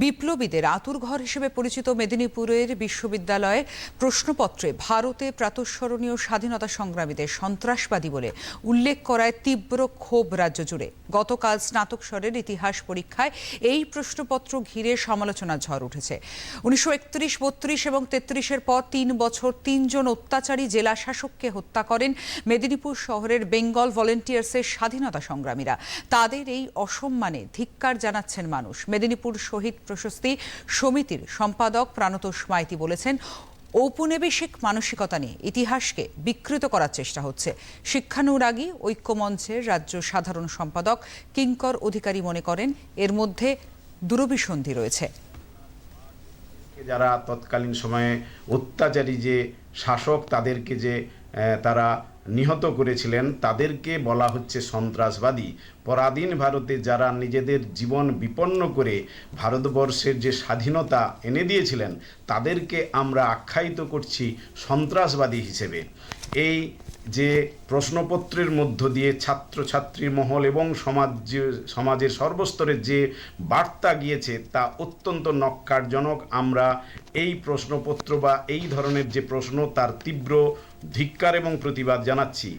বিপ্লবীদের আতুরঘর হিসেবে পরিচিত মেদিনীপুরের বিশ্ববিদ্যালয়ে প্রশ্নপত্রে ভারতে প্রাতঃস্মরণীয় স্বাধীনতা সংগ্রামীদের সন্ত্রাসবাদী বলে উল্লেখ করায় তীব্র ক্ষোভ রাজ্য জুড়ে। গতকাল স্নাতক স্তরের ইতিহাস পরীক্ষায় এই প্রশ্নপত্র ঘিরে সমালোচনার ঝড় উঠেছে। উনিশশো একত্রিশ, বত্রিশ এবং তেত্রিশের পর তিন বছর তিনজন অত্যাচারী জেলা শাসককে হত্যা করেন মেদিনীপুর শহরের বেঙ্গল ভলেন্টিয়ার্সের স্বাধীনতা সংগ্রামীরা। তাদের এই অসম্মানে ধিক্কার জানাচ্ছেন মানুষ। মেদিনীপুর শহীদ প্রশস্তি সমিতির সম্পাদক প্রাণতোষ মাইতি বলেছেন, ঔপনিবেশিক মানসিকতা নিয়ে ইতিহাসকে বিকৃত করার চেষ্টা হচ্ছে। শিক্ষানুরাগী ঐক্যমঞ্চের রাজ্য সাধারণ সম্পাদক কিঙ্কর অধিকারী মনে করেন, এর মধ্যে দুরভিসন্ধি রয়েছে। যারা তৎকালীন সময়ে অত্যাচারী যে শাসক, তাদেরকে যে তারা নিহত করেছিলেন। তাদেরকে বলা হচ্ছে সন্ত্রাসবাদী। পরাধীন ভারতে যারা নিজেদের জীবন বিপন্ন করে ভারতবর্ষের যে স্বাধীনতা এনে দিয়েছিলেন, তাদেরকে আমরা আখ্যায়িত করছি সন্ত্রাসবাদী হিসেবে। এই যে প্রশ্নপত্রের মধ্য দিয়ে ছাত্রছাত্রী মহল এবং সমাজ সমাজের সর্বস্তরে যে বার্তা গিয়েছে তা অত্যন্ত নক্কারজনক। আমরা এই প্রশ্নপত্র বা এই ধরনের যে প্রশ্ন তার তীব্র ধিক্কার এবং প্রতিবাদ জানাচ্ছি।